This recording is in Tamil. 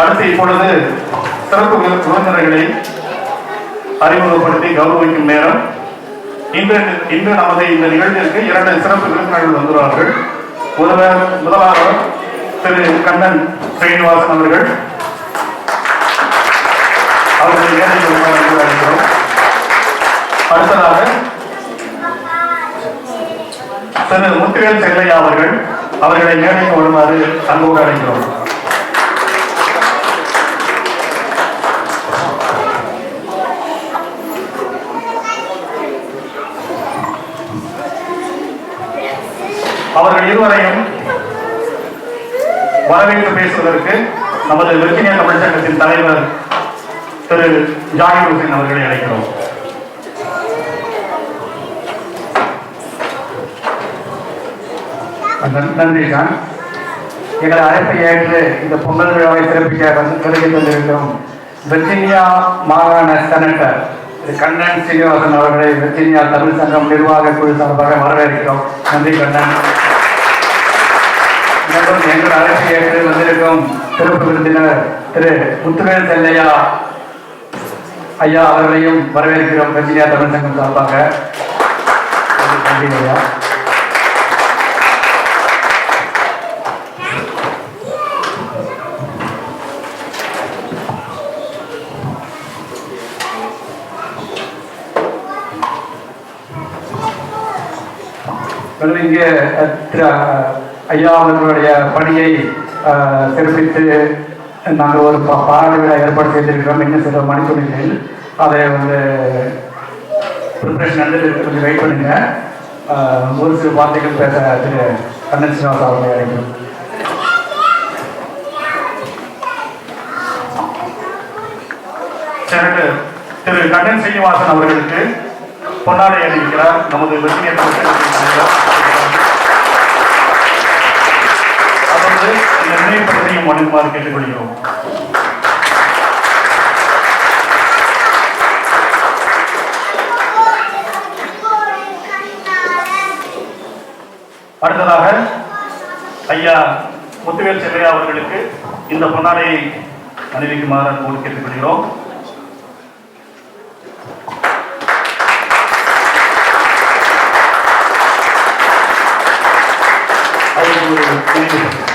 அடுத்து இப்பொழுது சிறப்பு விரு- விருந்தினர்களை அறிமுகப்படுத்தி கௌரவிக்கும் நேரம். இன்று இன்று நமது இந்த நிகழ்ச்சிக்கு இரண்டு சிறப்பு விருந்தினர்கள் வந்துள்ளார்கள் முதல முதலாளர் திரு. கண்ணன் ஸ்ரீனிவாசன் அவர்கள். அவர்களை நேரில் வருமாறு அழைக்கிறோம். அடுத்ததாக திரு. முத்துவேல் செல்லையா அவர்கள். அவர்களை மேடைக்கு வருமாறு அன்போடு அழைக்கிறோம். அவர்கள் இருவரையும் வரவேற்று பேசுவதற்கு நமது விர்ஜினியா தமிழ் சங்கத்தின் தலைவர் திரு ஜாகிர் ஹுசேன் அவர்களை அழைக்கிறோம். நன்றி ஜான். எங்களை அழைப்பை ஏற்று இந்த பொங்கல் விழாவை சிறப்பிக்க வந்து வருகை தந்திருக்கும் வெர்ஜீனியா மாகாண செனட்டர் திரு கண்ணன் சீனிவாசன் அவர்களை வெர்ஜீனியா தமிழ் சங்கம் நிர்வாக குழு சார்பாக வரவேற்கிறோம். நன்றி கண்ணன். எங்கள் ஏற்று வந்திருக்கும் சிறப்பு விருந்தினர் திரு முத்துவேல் செல்லையா ஐயா அவர்களையும் வரவேற்கிறோம். வெர்ஜீனியா தமிழ் சங்கம் சார்பாக. ஐயா. இங்கே ஐயா அவர்களுடைய பணியை சிறப்பித்து நாங்கள் ஒரு பா- பாராட்டு விழா ஏற்பாடு செய்திருக்கிறோம். என்ன சில மணித்துணிகள். அதை வந்து ப்ரிப்ரேஷன் வந்து கொஞ்சம் வெயிட் பண்ணுங்க. ஒரு சில வார்த்தைகள் பேச திரு கண்ணன் சீனிவாசன் அவர்களை அழைக்கிறோம். திரு கண்ணன் சீனிவாசன் அவர்களுக்கு பொன்னாடை அணிவிக்கிறார். நமது வெற்றி தமிழ் சங்கத்தின் தலைவர் வழங்குமாறு கேட்டுக்கொள்கிறோம். அடுத்ததாக ஐயா முத்துவேல் செல்லையா அவர்களுக்கு இந்த பொன்னாடையை அணிவிக்குமாறு அன்போடு கேட்டுக்கொள்கிறோம். Thank ஒரு